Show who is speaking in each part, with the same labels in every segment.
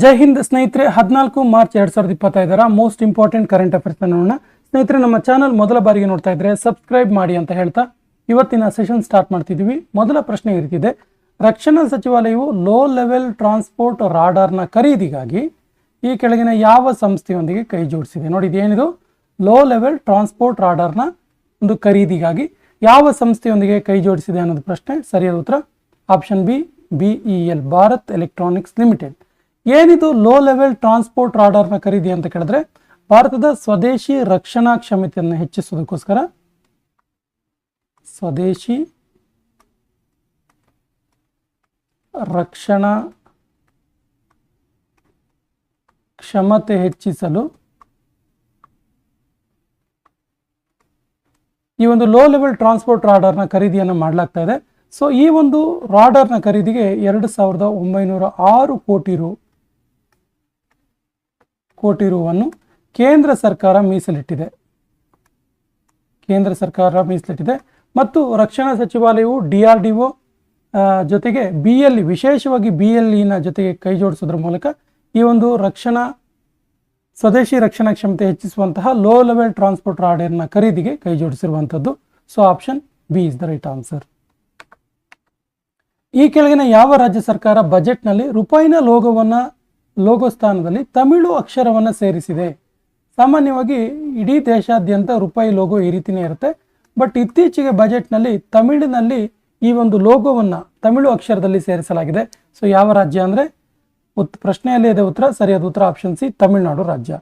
Speaker 1: ಜೈ ಹಿಂದ್ ಸ್ನೇಹಿತರೆ, ಹದಿನಾಲ್ಕು ಮಾರ್ಚ್ ಎರಡ್ ಸಾವಿರದ ಇಪ್ಪತ್ತೈದರ ಮೋಸ್ಟ್ ಇಂಪಾರ್ಟೆಂಟ್ ಕರೆಂಟ್ ಅಫೇರ್ಸ್ ನೋಡೋಣ. ಸ್ನೇಹಿತರೆ, ನಮ್ಮ ಚಾನಲ್ ಮೊದಲ ಬಾರಿಗೆ ನೋಡ್ತಾ ಇದ್ರೆ ಸಬ್ಸ್ಕ್ರೈಬ್ ಮಾಡಿ ಅಂತ ಹೇಳ್ತಾ ಇವತ್ತಿನ ಸೆಷನ್ ಸ್ಟಾರ್ಟ್ ಮಾಡ್ತಿದ್ವಿ ಮೊದಲ ಪ್ರಶ್ನೆ ಇರ್ತಿದೆ ರಕ್ಷಣಾ ಸಚಿವಾಲಯವು ಲೋ ಲೆವೆಲ್ ಟ್ರಾನ್ಸ್ಪೋರ್ಟ್ ರಾಡಾರ್ನ ಖರೀದಿಗಾಗಿ ಈ ಕೆಳಗಿನ ಯಾವ ಸಂಸ್ಥೆಯೊಂದಿಗೆ ಕೈ ಜೋಡಿಸಿದೆ? ನೋಡಿ, ಇದೇನಿದು? ಲೋ ಲೆವೆಲ್ ಟ್ರಾನ್ಸ್ಪೋರ್ಟ್ ರಾಡಾರ್ನ ಒಂದು ಖರೀದಿಗಾಗಿ ಯಾವ ಸಂಸ್ಥೆಯೊಂದಿಗೆ ಕೈ ಜೋಡಿಸಿದೆ ಅನ್ನೋದು ಪ್ರಶ್ನೆ. ಸರಿಯಾದ ಉತ್ತರ? Option B BEL Bharat electronics limited ಏನಿದು ಲೋ ಲೆವೆಲ್ ಟ್ರಾನ್ಸ್ಪೋರ್ಟ್ ರಾಡರ್ನ ಖರೀದಿ ಅಂತ ಕೇಳಿದ್ರೆ ಭಾರತದ ಸ್ವದೇಶಿ ರಕ್ಷಣಾ ಕ್ಷಮತೆಯನ್ನು ಹೆಚ್ಚಿಸುವುದಕ್ಕೋಸ್ಕರ ಸ್ವದೇಶಿ ರಕ್ಷಣಾ ಕ್ಷಮತೆ ಹೆಚ್ಚಿಸಲು ಈ ಒಂದು ಲೋ ಲೆವೆಲ್ ಟ್ರಾನ್ಸ್ಪೋರ್ಟ್ ರಾಡರ್ನ ಖರೀದಿಯನ್ನು ಮಾಡಲಾಗ್ತಾ ಇದೆ. ಸೊ ಈ ಒಂದು ರಾಡರ್ನ ಖರೀದಿಗೆ ಎರಡು ಸಾವಿರದ ಒಂಬೈನೂರ ಆರು ಕೋಟಿ ರು ಕೋಟಿ ರುವನ್ನು ಕೇಂದ್ರ ಸರ್ಕಾರ ಮೀಸಲಿಟ್ಟಿದೆ. ಕೇಂದ್ರ ಸರ್ಕಾರ ಮೀಸಲಿಟ್ಟಿದೆ. ಮತ್ತು ರಕ್ಷಣಾ ಸಚಿವಾಲಯವು ಡಿ ಆರ್ ಡಿ ಒ ಜೊತೆಗೆ ಬಿ ಎಲ್ ವಿಶೇಷವಾಗಿ ಬಿ ಎಲ್ ಇನ ಜೊತೆಗೆ ಕೈ ಜೋಡಿಸೋದ್ರ ಮೂಲಕ ಈ ಒಂದು ರಕ್ಷಣಾ, ಸ್ವದೇಶಿ ರಕ್ಷಣಾ ಕ್ಷಮತೆ ಹೆಚ್ಚಿಸುವಂತಹ ಲೋ ಲೆವೆಲ್ ಟ್ರಾನ್ಸ್ಪೋರ್ಟ್ ರಾಡರ್ನ ಖರೀದಿಗೆ ಕೈ ಜೋಡಿಸಿರುವಂಥದ್ದು. So, option B is the right answer. ಈ ಕೆಳಗಿನ ಯಾವ ರಾಜ್ಯ ಸರ್ಕಾರ ಬಜೆಟ್ನಲ್ಲಿ ರೂಪಾಯಿನ ಲೋಗೋವನ್ನ ಲೋಗೋ ಸ್ಥಾನದಲ್ಲಿ ತಮಿಳು ಅಕ್ಷರವನ್ನು ಸೇರಿಸಿದೆ. ಸಾಮಾನ್ಯವಾಗಿ ಇಡೀ ದೇಶಾದ್ಯಂತ ರೂಪಾಯಿ ಲೋಗೋ ಈ ರೀತಿಯೇ ಇರುತ್ತೆ. ಬಟ್ ಇತ್ತೀಚೆಗೆ ಬಜೆಟ್ನಲ್ಲಿ ತಮಿಳಿನಲ್ಲಿ ಈ ಒಂದು ಲೋಗೋವನ್ನು ತಮಿಳು ಅಕ್ಷರದಲ್ಲಿ ಸೇರಿಸಲಾಗಿದೆ. ಸೊ ಯಾವ ರಾಜ್ಯ ಅಂದರೆ ಉತ್, ಪ್ರಶ್ನೆಯಲ್ಲಿ ಇದೆ ಉತ್ತರ, ಸರಿಯಾದ ಉತ್ತರ ಆಪ್ಷನ್ ಸಿ ತಮಿಳುನಾಡು ರಾಜ್ಯ.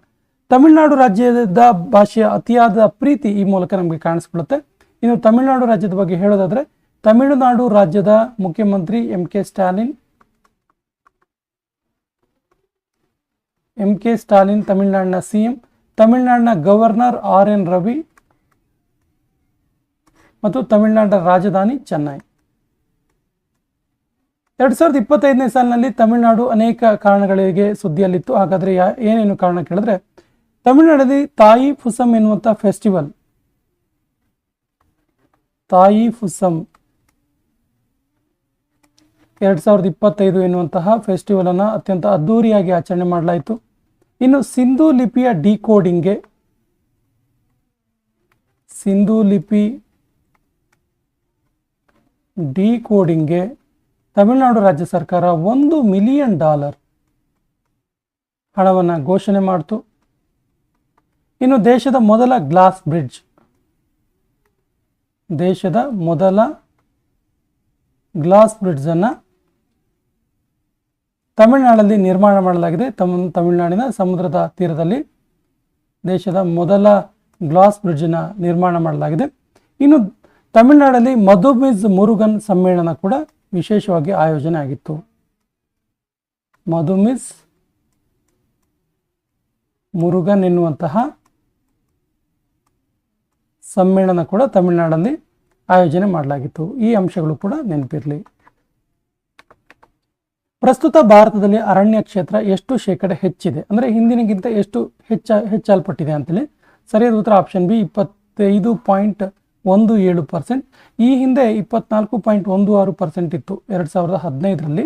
Speaker 1: ತಮಿಳುನಾಡು ರಾಜ್ಯದ ಭಾಷೆಯ ಅತಿಯಾದ ಪ್ರೀತಿ ಈ ಮೂಲಕ ನಮಗೆ ಕಾಣಿಸ್ಕೊಳ್ಳುತ್ತೆ ಇನ್ನು ತಮಿಳುನಾಡು ರಾಜ್ಯದ ಬಗ್ಗೆ ಹೇಳೋದಾದ್ರೆ, ತಮಿಳುನಾಡು ರಾಜ್ಯದ ಮುಖ್ಯಮಂತ್ರಿ M K Stalin M K Stalin ತಮಿಳುನಾಡಿನ ಸಿಎಂ, ತಮಿಳುನಾಡಿನ ಗವರ್ನರ್ ಆರ್ ಎನ್ ರವಿ ಮತ್ತು ತಮಿಳುನಾಡಿನ ರಾಜಧಾನಿ ಚೆನ್ನೈ. ಎರಡ್ ಸಾವಿರದ ಇಪ್ಪತ್ತೈದನೇ ಸಾಲಿನಲ್ಲಿ ತಮಿಳುನಾಡು ಅನೇಕ ಕಾರಣಗಳಿಗೆ ಸುದ್ದಿಯಲ್ಲಿತ್ತು. ಹಾಗಾದ್ರೆ ಯಾ ಏನೇನು ಕಾರಣ ಕೇಳಿದ್ರೆ, ತಮಿಳುನಾಡಲ್ಲಿ ತಾಯಿ ಫುಸಂ ಎನ್ನುವಂಥ ಫೆಸ್ಟಿವಲ್ ತಾಯಿ ಫುಸಂ ಎರಡ್ ಸಾವಿರದ ಇಪ್ಪತ್ತೈದು ಎನ್ನುವಂತಹ ಫೆಸ್ಟಿವಲ್ ಅನ್ನು ಅತ್ಯಂತ ಅದ್ಧೂರಿಯಾಗಿ ಆಚರಣೆ ಮಾಡಲಾಯಿತು. ಇನ್ನು ಸಿಂಧೂ ಲಿಪಿಯ ಡಿಕೋಡಿಂಗ್ಗೆ ಸಿಂಧೂ ಲಿಪಿ ಡಿಕೋಡಿಂಗ್ಗೆ ತಮಿಳುನಾಡು ರಾಜ್ಯ ಸರ್ಕಾರ ಒಂದು ಮಿಲಿಯನ್ ಡಾಲರ್ ಹಣವನ್ನು ಘೋಷಣೆ ಮಾಡಿತು. ಇನ್ನು ದೇಶದ ಮೊದಲ ಗ್ಲಾಸ್ ಬ್ರಿಡ್ಜ್, ದೇಶದ ಮೊದಲ ಗ್ಲಾಸ್ ಬ್ರಿಡ್ಜ್ ಅನ್ನು ತಮಿಳುನಾಡಲ್ಲಿ ನಿರ್ಮಾಣ ಮಾಡಲಾಗಿದೆ. ತಮ್, ತಮಿಳುನಾಡಿನ ಸಮುದ್ರದ ತೀರದಲ್ಲಿ ದೇಶದ ಮೊದಲ ಗ್ಲಾಸ್ ಬ್ರಿಡ್ಜನ್ನ ನಿರ್ಮಾಣ ಮಾಡಲಾಗಿದೆ. ಇನ್ನು ತಮಿಳುನಾಡಲ್ಲಿ ಮಧುಮಿಜ್ ಮುರುಗನ್ ಸಮ್ಮೇಳನ ಕೂಡ ವಿಶೇಷವಾಗಿ ಆಯೋಜನೆ ಆಗಿತ್ತು. ಮಧುಮಿಸ್ ಮುರುಗನ್ ಎನ್ನುವಂತಹ ಸಮ್ಮೇಳನ ಕೂಡ ತಮಿಳುನಾಡಲ್ಲಿ ಆಯೋಜನೆ ಮಾಡಲಾಗಿತ್ತು. ಈ ಅಂಶಗಳು ಕೂಡ ನೆನಪಿರಲಿ. ಪ್ರಸ್ತುತ ಭಾರತದಲ್ಲಿ ಅರಣ್ಯ ಕ್ಷೇತ್ರ ಎಷ್ಟು ಶೇಕಡ ಹೆಚ್ಚಿದೆ? ಅಂದರೆ ಹಿಂದಿನಗಿಂತ ಎಷ್ಟು ಹೆಚ್ಚ, ಹೆಚ್ಚಲ್ಪಟ್ಟಿದೆ ಅಂತೇಳಿ ಸರಿಯಾದ ಉತ್ತರ ಆಪ್ಷನ್ ಬಿ, ಇಪ್ಪತ್ತೈದು ಪಾಯಿಂಟ್ ಒಂದು ಏಳು ಪರ್ಸೆಂಟ್ ಈ ಹಿಂದೆ ಇಪ್ಪತ್ನಾಲ್ಕು ಪಾಯಿಂಟ್ ಒಂದು ಆರು ಪರ್ಸೆಂಟ್ ಇತ್ತು ಎರಡು ಸಾವಿರದ ಹದಿನೈದರಲ್ಲಿ.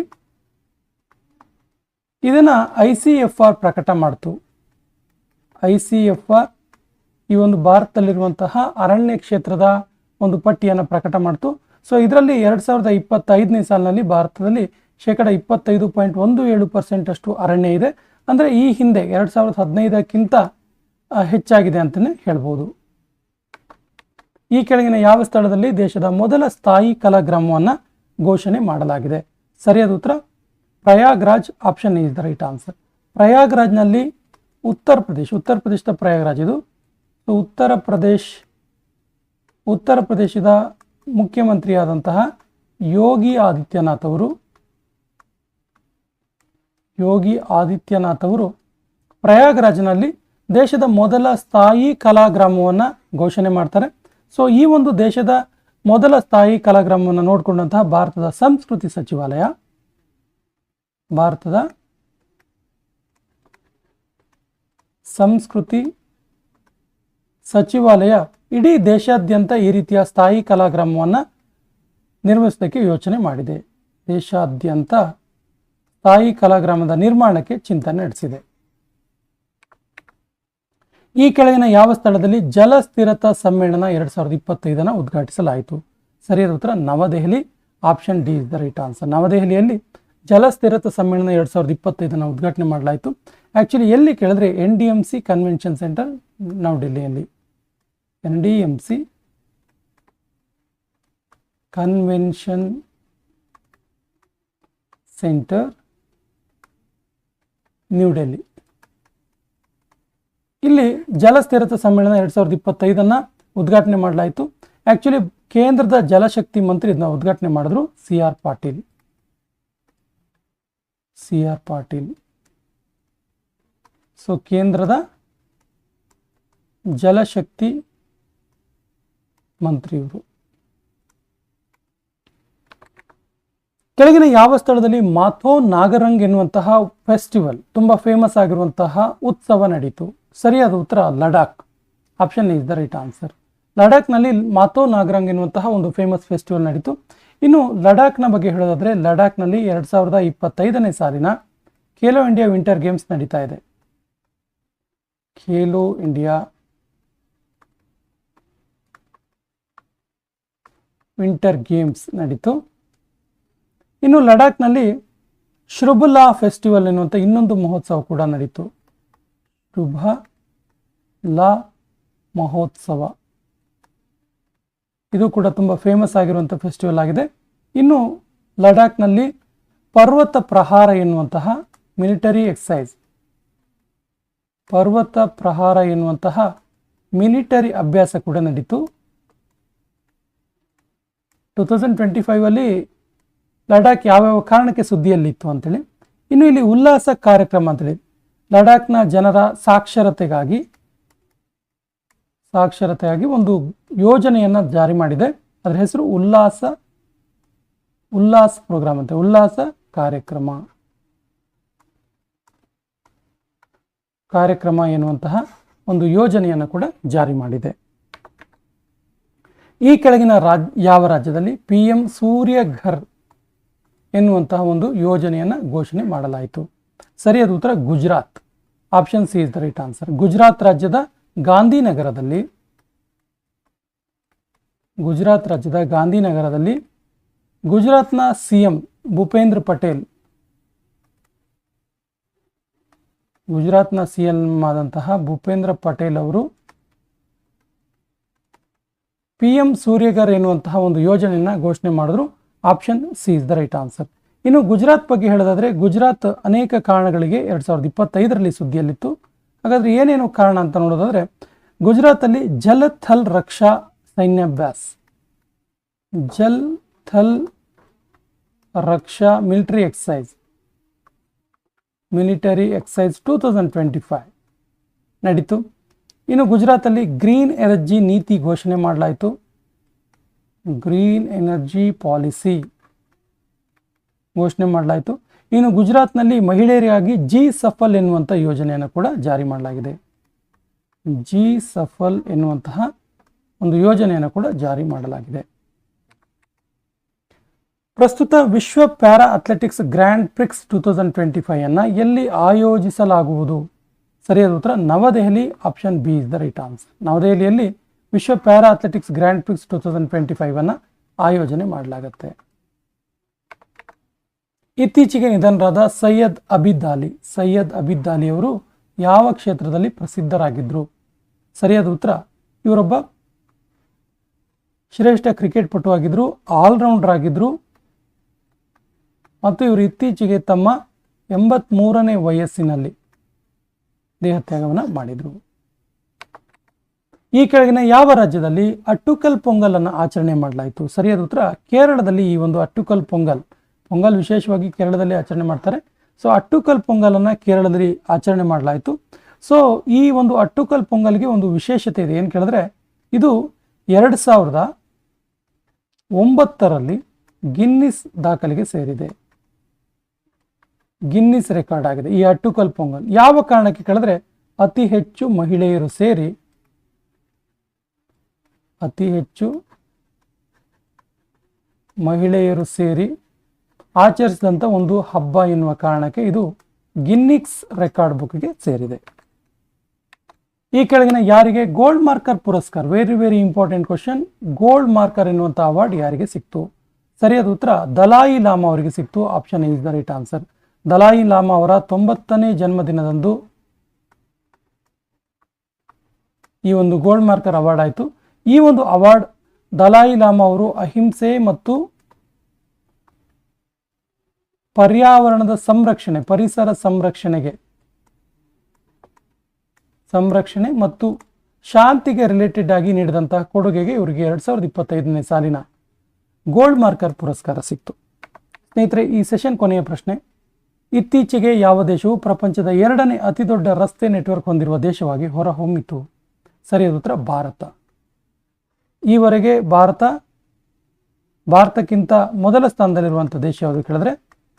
Speaker 1: ಇದನ್ನು ಐ ಸಿ ಎಫ್ ಆರ್ ಪ್ರಕಟ ಮಾಡ್ತು. ಐ ಸಿ ಎಫ್ ಆರ್ ಈ ಒಂದು ಭಾರತದಲ್ಲಿರುವಂತಹ ಅರಣ್ಯ ಕ್ಷೇತ್ರದ ಒಂದು ಪಟ್ಟಿಯನ್ನು ಪ್ರಕಟ ಮಾಡ್ತು. ಸೊ ಇದರಲ್ಲಿ ಎರಡು ಸಾವಿರದ ಇಪ್ಪತ್ತೈದನೇ ಸಾಲಿನಲ್ಲಿ ಭಾರತದಲ್ಲಿ ಶೇಕಡ ಇಪ್ಪತ್ತೈದು ಪಾಯಿಂಟ್ ಒಂದು ಏಳು ಪರ್ಸೆಂಟ್ ಅಷ್ಟು ಅರಣ್ಯ ಇದೆ. ಅಂದರೆ ಈ ಹಿಂದೆ ಎರಡು ಸಾವಿರದ ಹದಿನೈದಕ್ಕಿಂತ ಹೆಚ್ಚಾಗಿದೆ ಅಂತಲೇ ಹೇಳ್ಬೋದು. ಈ ಕೆಳಗಿನ ಯಾವ ಸ್ಥಳದಲ್ಲಿ ದೇಶದ ಮೊದಲ ಸ್ಥಾಯಿ ಕಲಾಗ್ರಾಮವನ್ನು ಘೋಷಣೆ ಮಾಡಲಾಗಿದೆ? ಸರಿಯಾದ ಉತ್ತರ? Prayagraj option is the right answer. ಪ್ರಯಾಗ್ರಾಜ್ನಲ್ಲಿ Uttar Pradesh, ಉತ್ತರ ಪ್ರದೇಶದ ಪ್ರಯಾಗ್ರಾಜ್ ಇದು. ಉತ್ತರ ಪ್ರದೇಶ್, ಉತ್ತರ ಪ್ರದೇಶದ ಮುಖ್ಯಮಂತ್ರಿಯಾದಂತಹ ಯೋಗಿ ಆದಿತ್ಯನಾಥ್ ಅವರು ಯೋಗಿ ಆದಿತ್ಯನಾಥ್ ಅವರು ಪ್ರಯಾಗ್ರಾಜ್ನಲ್ಲಿ ದೇಶದ ಮೊದಲ ಸ್ಥಾಯಿ ಕಲಾಗ್ರಾಮವನ್ನು ಘೋಷಣೆ ಮಾಡ್ತಾರೆ. ಸೊ, ಈ ಒಂದು ದೇಶದ ಮೊದಲ ಸ್ಥಾಯಿ ಕಲಾಗ್ರಾಮವನ್ನು ನೋಡಿಕೊಂಡಂತಹ ಭಾರತದ ಸಂಸ್ಕೃತಿ ಸಚಿವಾಲಯ, ಭಾರತದ ಸಂಸ್ಕೃತಿ ಸಚಿವಾಲಯ ಇಡೀ ದೇಶಾದ್ಯಂತ ಈ ರೀತಿಯ ಸ್ಥಾಯಿ ಕಲಾಗ್ರಾಮವನ್ನು ನಿರ್ಮಿಸೋದಕ್ಕೆ ಯೋಚನೆ ಮಾಡಿದೆ. ದೇಶಾದ್ಯಂತ ತಾಯಿ ಕಲಾಗ್ರಾಮದ ನಿರ್ಮಾಣಕ್ಕೆ ಚಿಂತನೆ ನಡೆಸಿದೆ. ಈ ಕೆಳಗಿನ ಯಾವ ಸ್ಥಳದಲ್ಲಿ ಜಲ ಸ್ಥಿರತಾ ಸಮ್ಮೇಳನ ಎರಡ್ ಸಾವಿರದ ಇಪ್ಪತ್ತೈದನ್ನು ಉದ್ಘಾಟಿಸಲಾಯಿತು? ಸರಿಯಾದ ಉತ್ತರ, Navadehali. Option D is the right answer. ನವದೆಹಲಿಯಲ್ಲಿ ಜಲ ಸ್ಥಿರತಾ ಸಮ್ಮೇಳನ ಎರಡ್ ಸಾವಿರದ ಇಪ್ಪತ್ತೈದನ್ನು ಉದ್ಘಾಟನೆ ಮಾಡಲಾಯಿತು. ಆ್ಯಕ್ಚುಲಿ ಎಲ್ಲಿ ಕೇಳಿದ್ರೆ N D M C convention centre ನವದೆಹಲಿಯಲ್ಲಿ N D M C convention centre new Delhi. ಇಲ್ಲಿ ಜಲ ಸ್ಥಿರತಾ ಸಮ್ಮೇಳನ ಎರಡು ಸಾವಿರದ ಇಪ್ಪತ್ತೈದನ್ನು ಉದ್ಘಾಟನೆ ಮಾಡಲಾಯಿತು. ಆ್ಯಕ್ಚುಲಿ ಕೇಂದ್ರದ ಜಲಶಕ್ತಿ ಮಂತ್ರಿ ಇದನ್ನ ಉದ್ಘಾಟನೆ ಮಾಡಿದ್ರು C R Patil. C R Patil. So ಕೇಂದ್ರದ ಜಲಶಕ್ತಿ ಮಂತ್ರಿ ಕೆಳಗಿನ ಯಾವ ಸ್ಥಳದಲ್ಲಿ ಮಾಥೋ ನಾಗರಂಗ್ ಎನ್ನುವಂತಹ ಫೆಸ್ಟಿವಲ್ ತುಂಬಾ ಫೇಮಸ್ ಆಗಿರುವಂತಹ ಉತ್ಸವ ನಡೀತು? ಸರಿಯಾದ ಉತ್ತರ, Ladakh. Option is the right answer ಲಡಾಖ್ನಲ್ಲಿ Matho Nagrang ಎನ್ನುವಂತಹ ಒಂದು ಫೇಮಸ್ ಫೆಸ್ಟಿವಲ್ ನಡೀತು. ಇನ್ನು ಲಡಾಖ್ನ ಬಗ್ಗೆ ಹೇಳೋದಾದ್ರೆ, ಲಡಾಖ್ನಲ್ಲಿ ಎರಡು ಸಾವಿರದ ಇಪ್ಪತ್ತೈದನೇ ಸಾಲಿನ ಖೇಲೋ ಇಂಡಿಯಾ ವಿಂಟರ್ ಗೇಮ್ಸ್ ನಡೀತಾ ಇದೆ. ಖೇಲೋ ಇಂಡಿಯಾ ವಿಂಟರ್ ಗೇಮ್ಸ್ ನಡೀತು. ಇನ್ನು ಲಡಾಖ್ನಲ್ಲಿ ಶ್ರುಬುಲಾ ಫೆಸ್ಟಿವಲ್ ಎನ್ನುವಂಥ ಇನ್ನೊಂದು ಮಹೋತ್ಸವ ಕೂಡ ನಡೀತು. ಶುಭ ಲಾ ಮಹೋತ್ಸವ. ಇದು ಕೂಡ ತುಂಬ ಫೇಮಸ್ ಆಗಿರುವಂಥ ಫೆಸ್ಟಿವಲ್ ಆಗಿದೆ. ಇನ್ನು ಲಡಾಖ್ನಲ್ಲಿ ಪರ್ವತ ಪ್ರಹಾರ ಎನ್ನುವಂತಹ ಮಿಲಿಟರಿ ಎಕ್ಸೈಸ್ ಪರ್ವತ ಪ್ರಹಾರ ಎನ್ನುವಂತಹ ಮಿಲಿಟರಿ ಅಭ್ಯಾಸ ಕೂಡ ನಡೀತು. ಟೂ ತೌಸಂಡ್ ಟ್ವೆಂಟಿ ಫೈವಲ್ಲಿ ಲಡಾಖ್ ಯಾವ್ಯಾವ ಕಾರಣಕ್ಕೆ ಸುದ್ದಿಯಲ್ಲಿತ್ತು ಅಂತೇಳಿ, ಇನ್ನು ಇಲ್ಲಿ ಉಲ್ಲಾಸ ಕಾರ್ಯಕ್ರಮ ಅಂತೇಳಿ, ಲಡಾಖ್ನ ಜನರ ಸಾಕ್ಷರತೆಗಾಗಿ ಸಾಕ್ಷರತೆಯಾಗಿ ಒಂದು ಯೋಜನೆಯನ್ನು ಜಾರಿ ಮಾಡಿದೆ. ಅದರ ಹೆಸರು ಉಲ್ಲಾಸ, ಉಲ್ಲಾಸ್ ಪ್ರೋಗ್ರಾಮ್ ಅಂತ, ಉಲ್ಲಾಸ ಕಾರ್ಯಕ್ರಮ. ಕಾರ್ಯಕ್ರಮ ಎನ್ನುವಂತಹ ಒಂದು ಯೋಜನೆಯನ್ನು ಕೂಡ ಜಾರಿ ಮಾಡಿದೆ. ಈ ಕೆಳಗಿನ ರಾಜ್, ಯಾವ ರಾಜ್ಯದಲ್ಲಿ? ಪಿ ಎಂ ಸೂರ್ಯಘರ್ ಎನ್ನುವಂತಹ ಒಂದು ಯೋಜನೆಯನ್ನು ಘೋಷಣೆ ಮಾಡಲಾಯಿತು. ಸರಿಯಾದ ಉತ್ತರ Gujarat. Option C is the right answer Gujarat ರಾಜ್ಯದ ಗಾಂಧಿನಗರದಲ್ಲಿ, ಗುಜರಾತ್ ರಾಜ್ಯದ ಗಾಂಧಿನಗರದಲ್ಲಿ ಗುಜರಾತ್ನ ಸಿ ಎಂ ಭೂಪೇಂದ್ರ ಪಟೇಲ್, ಗುಜರಾತ್ನ ಸಿ ಎಂ ಆದಂತಹ ಭೂಪೇಂದ್ರ ಪಟೇಲ್ ಅವರು ಪಿ ಎಂ ಸೂರ್ಯಗರ್ ಎನ್ನುವಂತಹ ಒಂದು ಯೋಜನೆಯನ್ನು ಘೋಷಣೆ ಮಾಡಿದ್ರು. Option C is the right answer ಇನ್ನು ಗುಜರಾತ್ ಬಗ್ಗೆ ಹೇಳೋದಾದ್ರೆ ಗುಜರಾತ್ ಅನೇಕ ಕಾರಣಗಳಿಗೆ ಎರಡು ಸಾವಿರದ ಇಪ್ಪತ್ತೈದರಲ್ಲಿ ಸುದ್ದಿಯಲ್ಲಿತ್ತು. ಹಾಗಾದ್ರೆ ಏನೇನು ಕಾರಣ ಅಂತ ನೋಡೋದಾದ್ರೆ ಗುಜರಾತಲ್ಲಿ Jal Thal Raksha ಸೈನ್ಯಾಭ್ಯಾಸ್. Jal Thal Raksha military exercise. Military exercise two thousand twenty five ನಡೀತು. ಇನ್ನು ಗುಜರಾತಲ್ಲಿ ಗ್ರೀನ್ ಎನರ್ಜಿ ನೀತಿ ಘೋಷಣೆ ಮಾಡಲಾಯಿತು. ಗ್ರೀನ್ ಎನರ್ಜಿ ಪಾಲಿಸಿ ಘೋಷಣೆ ಮಾಡಲಾಯಿತು. ಇನ್ನು ಗುಜರಾತ್ನಲ್ಲಿ ಮಹಿಳೆಯರಿಗಾಗಿ ಜಿ ಸಫಲ್ ಎನ್ನುವಂಥ ಯೋಜನೆಯನ್ನು ಕೂಡ ಜಾರಿ ಮಾಡಲಾಗಿದೆ. ಜಿ ಸಫಲ್ ಎನ್ನುವಂತಹ ಒಂದು ಯೋಜನೆಯನ್ನು ಕೂಡ ಜಾರಿ ಮಾಡಲಾಗಿದೆ. ಪ್ರಸ್ತುತ ವಿಶ್ವ para athletics grand prix two thousand twenty ಫೈವನ್ನು ಎಲ್ಲಿ ಆಯೋಜಿಸಲಾಗುವುದು? ಸರಿಯಾದ ಉತ್ತರ Navadehali, option B is the right answer. ನವದೆಹಲಿಯಲ್ಲಿ ವಿಶ್ವ para athletics grand prix two thousand twenty five ಅನ್ನು ಆಯೋಜನೆ ಮಾಡಲಾಗುತ್ತೆ. ಇತ್ತೀಚೆಗೆ ನಿಧನರಾದ ಸೈಯದ್ ಅಬಿದಾಲಿ ಸೈಯದ್ ಅಬಿದ್ದಾಲಿ ಅವರು ಯಾವ ಕ್ಷೇತ್ರದಲ್ಲಿ ಪ್ರಸಿದ್ಧರಾಗಿದ್ದರು ಸರಿಯಾದ ಉತ್ತರ, ಇವರೊಬ್ಬ ಶ್ರೇಷ್ಠ ಕ್ರಿಕೆಟ್ ಪಟು ಆಗಿದ್ರು ಆಲ್ರೌಂಡರ್ ಆಗಿದ್ರು. ಮತ್ತು ಇವರು ಇತ್ತೀಚೆಗೆ ತಮ್ಮ ಎಂಬತ್ಮೂರನೇ ವಯಸ್ಸಿನಲ್ಲಿ ದೇಹತ್ಯಾಗವನ್ನು ಮಾಡಿದರು. ಈ ಕೆಳಗಿನ ಯಾವ ರಾಜ್ಯದಲ್ಲಿ ಅಟ್ಟುಕಲ್ ಪೊಂಗಲ್ ಅನ್ನು ಆಚರಣೆ ಮಾಡಲಾಯಿತು? ಸರಿಯಾದ ಉತ್ತರ, ಕೇರಳದಲ್ಲಿ ಈ ಒಂದು ಅಟ್ಟುಕಲ್ ಪೊಂಗಲ್. ಪೊಂಗಲ್ ವಿಶೇಷವಾಗಿ ಕೇರಳದಲ್ಲಿ ಆಚರಣೆ ಮಾಡ್ತಾರೆ. ಸೊ ಅಟ್ಟುಕಲ್ ಪೊಂಗಲನ್ನು ಕೇರಳದಲ್ಲಿ ಆಚರಣೆ ಮಾಡಲಾಯಿತು. ಸೊ ಈ ಒಂದು ಅಟ್ಟುಕಲ್ ಪೊಂಗಲ್ಗೆ ಒಂದು ವಿಶೇಷತೆ ಇದೆ. ಏನು ಕೇಳಿದ್ರೆ, ಇದು ಎರಡು ಸಾವಿರದ ಒಂಬತ್ತರಲ್ಲಿ ಗಿನ್ನಿಸ್ ದಾಖಲೆಗೆ ಸೇರಿದೆ. ಗಿನ್ನಿಸ್ ರೆಕಾರ್ಡ್ ಆಗಿದೆ ಈ ಅಟ್ಟುಕಲ್ ಪೊಂಗಲ್. ಯಾವ ಕಾರಣಕ್ಕೆ ಕೇಳಿದ್ರೆ, ಅತಿ ಹೆಚ್ಚು ಮಹಿಳೆಯರು ಸೇರಿ ಅತಿ ಹೆಚ್ಚು ಮಹಿಳೆಯರು ಸೇರಿ ಆಚರಿಸಿದಂಥ ಒಂದು ಹಬ್ಬ ಎನ್ನುವ ಕಾರಣಕ್ಕೆ ಇದು ಗಿನ್ನಿಕ್ಸ್ ರೆಕಾರ್ಡ್ ಬುಕ್ಗೆ ಸೇರಿದೆ. ಈ ಕೆಳಗಿನ ಯಾರಿಗೆ ಗೋಲ್ಡ್ ಮಾರ್ಕರ್ ಪುರಸ್ಕಾರ very very important question gold marker ಎನ್ನುವಂಥ ಅವಾರ್ಡ್ ಯಾರಿಗೆ ಸಿಕ್ತು? ಸರಿಯಾದ ಉತ್ತರ, ದಲಾಯಿ ಲಾಮಾ ಅವರಿಗೆ ಸಿಕ್ತು. Option is the right answer Dalai Lama ಅವರ ತೊಂಬತ್ತನೇ ಜನ್ಮದಿನದಂದು ಈ ಒಂದು ಗೋಲ್ಡ್ ಮಾರ್ಕರ್ ಅವಾರ್ಡ್ ಆಯಿತು. ಈ ಒಂದು ಅವಾರ್ಡ್ ದಲಾಯಿ ಲಾಮಾ ಅವರು ಅಹಿಂಸೆ ಮತ್ತು ಪರ್ಯಾವರಣದ ಸಂರಕ್ಷಣೆ, ಪರಿಸರ ಸಂರಕ್ಷಣೆಗೆ ಸಂರಕ್ಷಣೆ ಮತ್ತು ಶಾಂತಿಗೆ ರಿಲೇಟೆಡ್ ಆಗಿ ನೀಡಿದಂತಹ ಕೊಡುಗೆಗೆ ಇವರಿಗೆ ಎರಡ್ ಸಾವಿರದ ಇಪ್ಪತ್ತೈದನೇ ಸಾಲಿನ ಗೋಲ್ಡ್ ಮಾರ್ಕರ್ ಪುರಸ್ಕಾರ ಸಿಕ್ತು. ಸ್ನೇಹಿತರೆ, ಈ ಸೆಷನ್ ಕೊನೆಯ ಪ್ರಶ್ನೆ. ಇತ್ತೀಚೆಗೆ ಯಾವ ದೇಶವು ಪ್ರಪಂಚದ ಎರಡನೇ ಅತಿದೊಡ್ಡ ರಸ್ತೆ ನೆಟ್ವರ್ಕ್ ಹೊಂದಿರುವ ದೇಶವಾಗಿ ಹೊರಹೊಮ್ಮಿತು? ಸರಿಯಾದ ಉತ್ತರ, ಭಾರತ. ಈವರೆಗೆ ಭಾರತ, ಭಾರತಕ್ಕಿಂತ ಮೊದಲ ಸ್ಥಾನದಲ್ಲಿರುವಂಥ ದೇಶ ಯಾವುದು ಕೇಳಿದ್ರೆ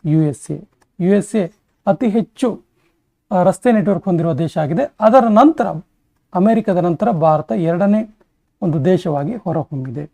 Speaker 1: U S A U S A ಅತಿ ಹೆಚ್ಚು ರಸ್ತೆ ನೆಟ್ವರ್ಕ್ ಹೊಂದಿರುವ ದೇಶ ಆಗಿದೆ. ಅದರ ನಂತರ, ಅಮೆರಿಕದ ನಂತರ ಭಾರತ ಎರಡನೇ ಒಂದು ದೇಶವಾಗಿ ಹೊರಹೊಮ್ಮಿದೆ.